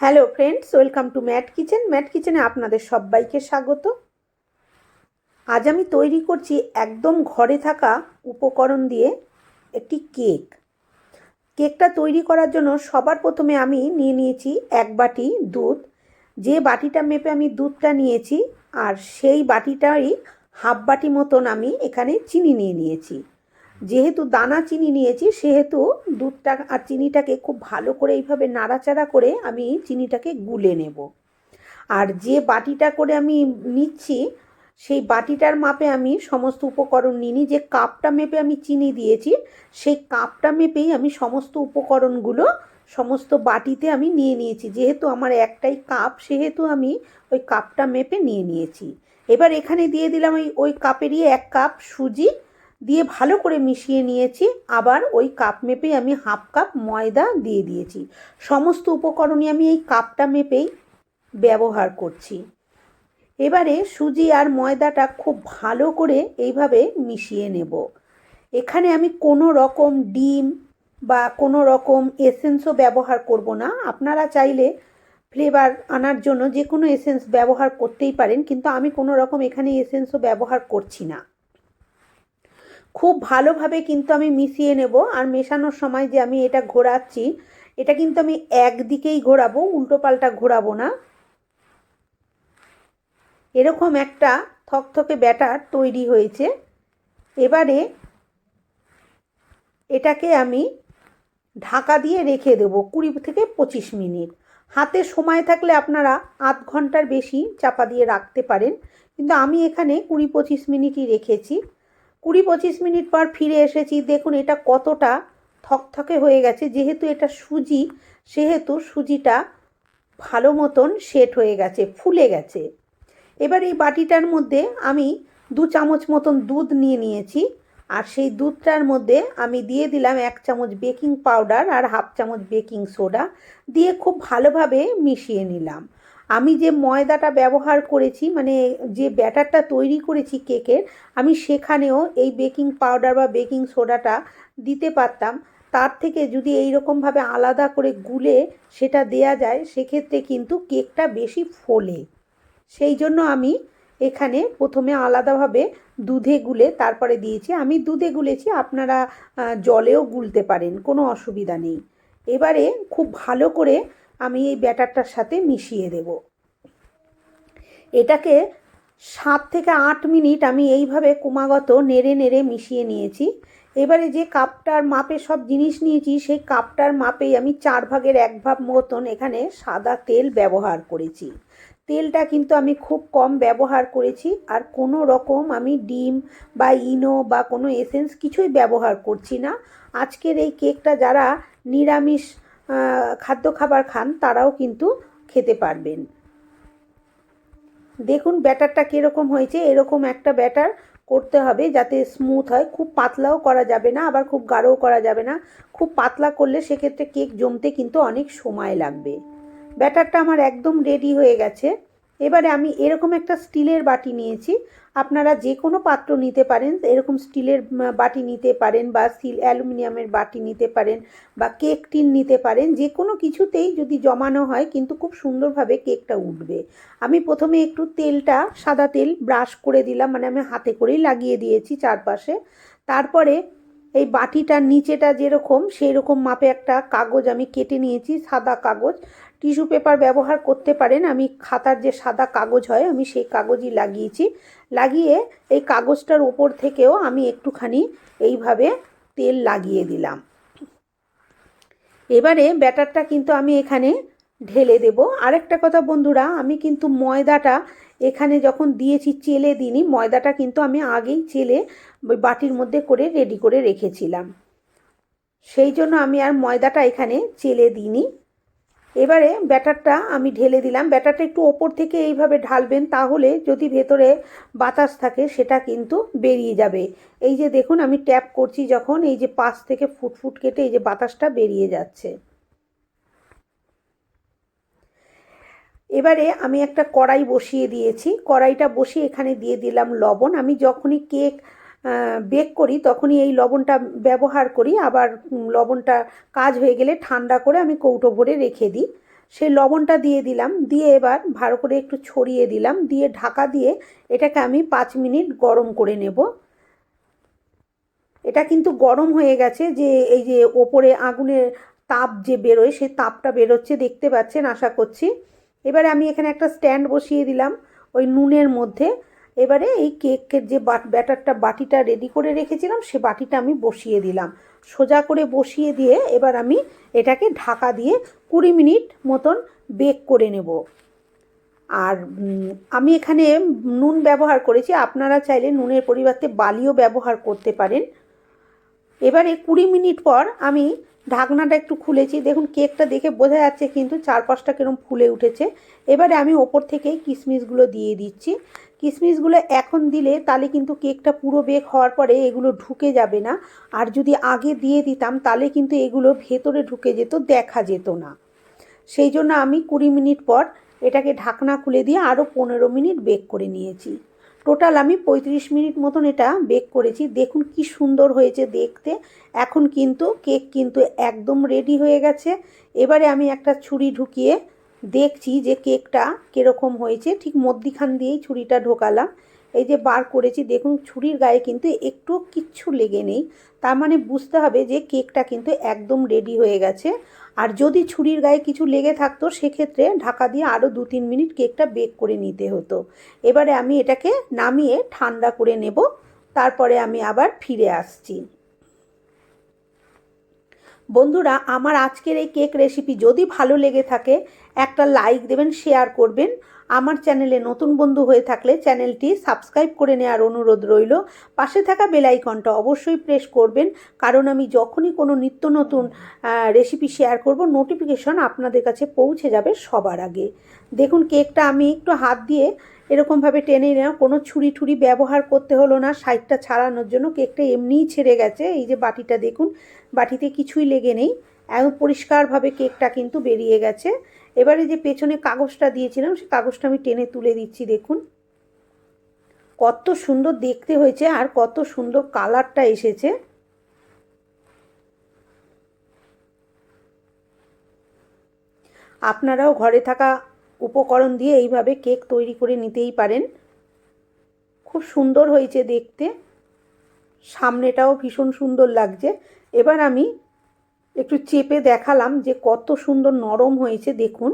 Hello friends, welcome to Matt kitchen. Mat কিচেনে আপনাদের সবাইকে স্বাগত। আজ আমি তৈরি করছি একদম ঘরে থাকা উপকরণ দিয়ে একটি কেক। কেকটা তৈরি করার জন্য সবার প্রথমে আমি নিয়ে নিয়েছি এক বাটি দুধ। যে বাটিটা মেপে আমি দুধটা নিয়েছি, আর সেই বাটিটাই হাফ বাটি মতন আমি এখানে চিনি নিয়ে নিয়েছি। যেহেতু দানা চিনি নিয়েছি, সেহেতু দুধটা আর চিনিটাকে খুব ভালো করে এইভাবে নাড়াচাড়া করে আমি চিনিটাকে গুলে নেব। আর যে বাটিটা করে আমি নিচ্ছি, সেই বাটিটার মাপে আমি সমস্ত উপকরণ নিই যে কাপটা মেপে আমি চিনি দিয়েছি, সেই কাপটা মেপেই আমি সমস্ত উপকরণগুলো সমস্ত বাটিতে আমি নিয়ে নিয়েছি। যেহেতু আমার একটাই কাপ, সেহেতু আমি ওই কাপটা মেপে নিয়ে নিয়েছি। এবার এখানে দিয়ে দিলাম ওই ওই কাপেরই এক কাপ সুজি দিয়ে ভালো করে মিশিয়ে নিয়েছি। আবার ওই কাপ মেপেই আমি হাফ কাপ ময়দা দিয়ে দিয়েছি। সমস্ত উপকরণই আমি এই কাপটা মেপেই ব্যবহার করছি। এবারে সুজি আর ময়দাটা খুব ভালো করে এইভাবে মিশিয়ে নেব। এখানে আমি কোনো রকম ডিম বা কোনো রকম এসেন্সও ব্যবহার করব না। আপনারা চাইলে ফ্লেভার আনার জন্য যে কোনো এসেন্স ব্যবহার করতেই পারেন, কিন্তু আমি কোনো রকম এখানে এসেন্সও ব্যবহার করছি না। খুব ভালোভাবে কিন্তু আমি মিশিয়ে নেব আর মেশানোর সময় যে আমি এটা ঘোরাচ্ছি, এটা কিন্তু আমি একদিকেই ঘোরাবো, উল্টো পাল্টা ঘোরাবো না। এরকম একটা থকথকে ব্যাটার তৈরি হয়েছে। এবারে এটাকে আমি ঢাকা দিয়ে রেখে দেবো কুড়ি থেকে পঁচিশ মিনিট। হাতে সময় থাকলে আপনারা আধ ঘণ্টার বেশি চাপা দিয়ে রাখতে পারেন। কিন্তু আমি এখানে কুড়ি পঁচিশ মিনিটই রেখেছি। কুড়ি পঁচিশ মিনিট পর ফিরে এসেছি। দেখুন, এটা কতটা থকথকে হয়ে গেছে। যেহেতু এটা সুজি, সেহেতু সুজিটা ভালো মতন সেট হয়ে গেছে, ফুলে গেছে। এবার এই বাটিটার মধ্যে আমি দু চামচ মতন দুধ নিয়ে নিয়েছি আর সেই দুধটার মধ্যে আমি দিয়ে দিলাম এক চামচ বেকিং পাউডার আর হাফ চামচ বেকিং সোডা দিয়ে খুব ভালোভাবে মিশিয়ে নিলাম। আমি যে ময়দাটা ব্যবহার করেছি মানে যে ব্যাটারটা তৈরি করেছি কেকের, আমি সেখানেও এই বেকিং পাউডার বা বেকিং সোডাটা দিতে পারতাম। তার থেকে যদি এই রকমভাবে আলাদা করে গুলে সেটা দেয়া যায়, সেক্ষেত্রে কিন্তু কেকটা বেশি ফোলে। সেই জন্য আমি এখানে প্রথমে আলাদাভাবে দুধে গুলে তারপরে দিয়েছি। আমি দুধে গুলেছি, আপনারা জলেও গুলতে পারেন, কোনো অসুবিধা নেই। এবারে খুব ভালো করে আমি এই ব্যাটারটার সাথে মিশিয়ে দেব। এটাকে সাত থেকে আট মিনিট আমি এইভাবে ক্রমাগত নেড়ে নেড়ে মিশিয়ে নিয়েছি। এবারে যে কাপটার মাপে সব জিনিস নিয়েছি, সেই কাপটার মাপেই আমি চার ভাগের এক ভাগ মতন এখানে সাদা তেল ব্যবহার করেছি। তেলটা কিন্তু আমি খুব কম ব্যবহার করেছি আর কোনো রকম আমি ডিম বা ইনো বা কোনো এসেন্স কিছুই ব্যবহার করছি না। আজকের এই কেকটা যারা নিরামিষ খাদ্য খাবার খান, তারাও কিন্তু খেতে পারবেন। দেখুন ব্যাটারটা কীরকম হয়েছে, এরকম একটা ব্যাটার করতে হবে যাতে স্মুথ হয়। খুব পাতলাও করা যাবে না, আবার খুব গাঢ়ও করা যাবে না। খুব পাতলা করলে সেক্ষেত্রে কেক জমতে কিন্তু অনেক সময় লাগবে। ব্যাটারটা আমার একদম রেডি হয়ে গেছে। এবারে আমি এরকম একটা স্টিলের বাটি নিয়েছি। আপনারা যে কোনো পাত্র নিতে পারেন, এরকম স্টিলের বাটি নিতে পারেন বা স্টিল অ্যালুমিনিয়ামের বাটি নিতে পারেন বা কেক টিন নিতে পারেন যে কোনো কিছুতেই যদি জমানো হয় কিন্তু খুব সুন্দরভাবে কেকটা উঠবে। আমি প্রথমে একটু তেলটা, সাদা তেল ব্রাশ করে দিলাম মানে আমি হাতে করেই লাগিয়ে দিয়েছি চারপাশে। তারপরে এই বাটিটার নিচেটা যেরকম সেই রকম মাপে একটা কাগজ আমি কেটে নিয়েছি, সাদা কাগজ। টিস্যু পেপার ব্যবহার করতে পারেন। আমি খাতার যে সাদা কাগজ হয়, আমি সেই কাগজই লাগিয়েছি। লাগিয়ে এই কাগজটার ওপর থেকেও আমি একটুখানি এইভাবে তেল লাগিয়ে দিলাম। এবারে ব্যাটারটা কিন্তু আমি এখানে ঢেলে দেব। আরেকটা কথা বন্ধুরা, আমি কিন্তু ময়দাটা এখানে যখন দিয়েছি, চেলে দিইনি, ময়দাটা কিন্তু আমি আগেই চেলে বাটির মধ্যে করে রেডি করে রেখেছিলাম। সেই জন্য আমি আর ময়দাটা এখানে চেলে দিইনি। এবারে ব্যাটারটা আমি ঢেলে দিলাম। ব্যাটারটা একটু ওপর থেকে এইভাবে ঢালবেন তাহলে যদি ভেতরে বাতাস থাকে সেটা কিন্তু বেরিয়ে যাবে। এই যে দেখুন, আমি ট্যাপ করছি যখন এই যে পাশ থেকে ফুটফুট কেটে এই যে বাতাসটা বেরিয়ে যাচ্ছে। এবারে আমি একটা কড়াই বসিয়ে দিয়েছি। কড়াইটা বসিয়ে এখানে দিয়ে দিলাম লবণ। আমি যখনই কেক বেক করি, তখনই এই লবণটা ব্যবহার করি। আবার লবণটা কাজ হয়ে গেলে ঠান্ডা করে আমি কৌটো ভরে রেখে দিই। সেই লবণটা দিয়ে দিলাম, দিয়ে এবার ভালো করে একটু ছড়িয়ে দিলাম, দিয়ে ঢাকা দিয়ে এটাকে আমি পাঁচ মিনিট গরম করে নেব। এটা কিন্তু গরম হয়ে গেছে যে, এই যে ওপরে আগুনের তাপ যে বেরোয় সেই তাপটা বেরোচ্ছে, দেখতে পাচ্ছেন, আশা করছি। এবারে আমি এখানে একটা স্ট্যান্ড বসিয়ে দিলাম, ওই নুনের মধ্যে। এবারে এই কেকের যে ব্যাটারটা বাটিটা রেডি করে রেখেছিলাম, সে বাটিটা আমি বসিয়ে দিলাম। সোজা করে বসিয়ে দিয়ে এবার আমি এটাকে ঢাকা দিয়ে কুড়ি মিনিট মতন বেক করে নেব। আর আমি এখানে নুন ব্যবহার করেছি, আপনারা চাইলে নুনের পরিবর্তে বালিও ব্যবহার করতে পারেন। এবারে কুড়ি মিনিট পর আমি ঢাকনাটা একটু খুলেছি। দেখুন, কেকটা দেখে বোঝা যাচ্ছে কিন্তু চারপাশটা কিরম ফুলে উঠেছে। এবারে আমি ওপর থেকেই কিশমিশগুলো দিয়ে দিচ্ছি। কিশমিশগুলো এখন দিলে তাহলে কিন্তু কেকটা পুরো বেক হওয়ার পরে এগুলো ঢুকে যাবে না। আর যদি আগে দিয়ে দিতাম, তাহলে কিন্তু এগুলো ভেতরে ঢুকে যেত, দেখা যেত না। সেই জন্য আমি কুড়ি মিনিট পর এটাকে ঢাকনা খুলে দিয়ে আরও পনেরো মিনিট বেক করে নিয়েছি। টোটাল আমি পঁয়ত্রিশ মিনিট মতন এটা বেক করেছি। দেখুন কি সুন্দর হয়েছে দেখতে। এখন কিন্তু কেক কিন্তু একদম রেডি হয়ে গেছে। এবারে আমি একটা ছুরি ঢুকিয়ে দেখছি যে কেকটা কীরকম হয়েছে। ঠিক মধ্যিখান দিয়েই ছুরিটা ঢোকালাম। এই যে বার করেছি, দেখুন ছুরির গায়ে কিন্তু একটু কিচ্ছু লেগে নেই। তার মানে বুঝতে হবে যে কেকটা কিন্তু একদম রেডি হয়ে গেছে। আর যদি ছুরির গায়ে কিছু লেগে থাকতো, সেক্ষেত্রে ঢাকা দিয়ে আরও দু তিন মিনিট কেকটা বেক করে নিতে হতো। এবারে আমি এটাকে নামিয়ে ঠান্ডা করে নেব। তারপরে আমি আবার ফিরে আসছি। বন্ধুরা, আমার আজকের এই কেক রেসিপি যদি ভালো লেগে থাকে একটা লাইক দেবেন শেয়ার করবেন। আমার চ্যানেলে নতুন বন্ধু হয়ে থাকলে চ্যানেলটি সাবস্ক্রাইব করে নেওয়ার অনুরোধ রইল। পাশে থাকা বেলাইকনটা অবশ্যই প্রেস করবেন, কারণ আমি যখনই কোনো নিত্য নতুন রেসিপি শেয়ার করব নোটিফিকেশন আপনাদের কাছে পৌঁছে যাবে সবার আগে। দেখুন কেকটা আমি একটু হাত দিয়ে এরকমভাবে টেনে নেওয়া, কোনো ছুরি ঠুরি ব্যবহার করতে হলো না সাইডটা ছাড়ানোর জন্য কেকটা এমনিই ছেড়ে গেছে। এই যে বাটিটা দেখুন, বাটিতে কিছুই লেগে নেই। একদম পরিষ্কারভাবে কেকটা কিন্তু বেরিয়ে গেছে। এবারে যে পেছনে কাগজটা দিয়েছিলাম, সে কাগজটা আমি টেনে তুলে দিচ্ছি, দেখুন। কত সুন্দর দেখতে হয়েছে আর কত সুন্দর কালারটা এসেছে। আপনারাও ঘরে থাকা উপকরণ দিয়ে এইভাবে কেক তৈরি করে নিতেই পারেন। খুব সুন্দর হয়েছে দেখতে। সামনেটাও ভীষণ সুন্দর লাগছে। এবার আমি একটু চেপে দেখালাম যে কত সুন্দর নরম হয়েছে, দেখুন।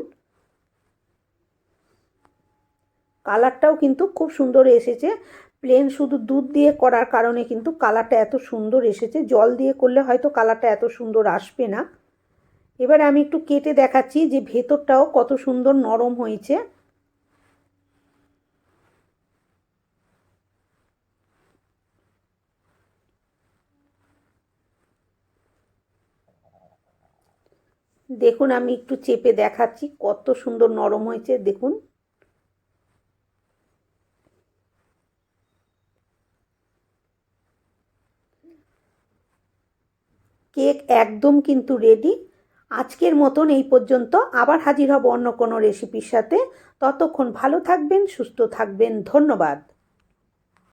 কালারটাও কিন্তু খুব সুন্দর এসেছে। প্লেন শুধু দুধ দিয়ে করার কারণে কিন্তু কালারটা এত সুন্দর এসেছে। জল দিয়ে করলে হয়তো কালারটা এত সুন্দর আসবে না। এবার আমি একটু কেটে দেখাচ্ছি যে ভেতরটাও কত সুন্দর নরম হয়েছে। দেখুন, আমি একটু চেপে দেখাচ্ছি, কত সুন্দর নরম হয়েছে, দেখুন। কেক একদম কিন্তু রেডি আজকের মতন এই পর্যন্ত, আবার হাজির হব অন্য কোনো রেসিপির সাথে। ততক্ষণ ভালো থাকবেন, সুস্থ থাকবেন, ধন্যবাদ।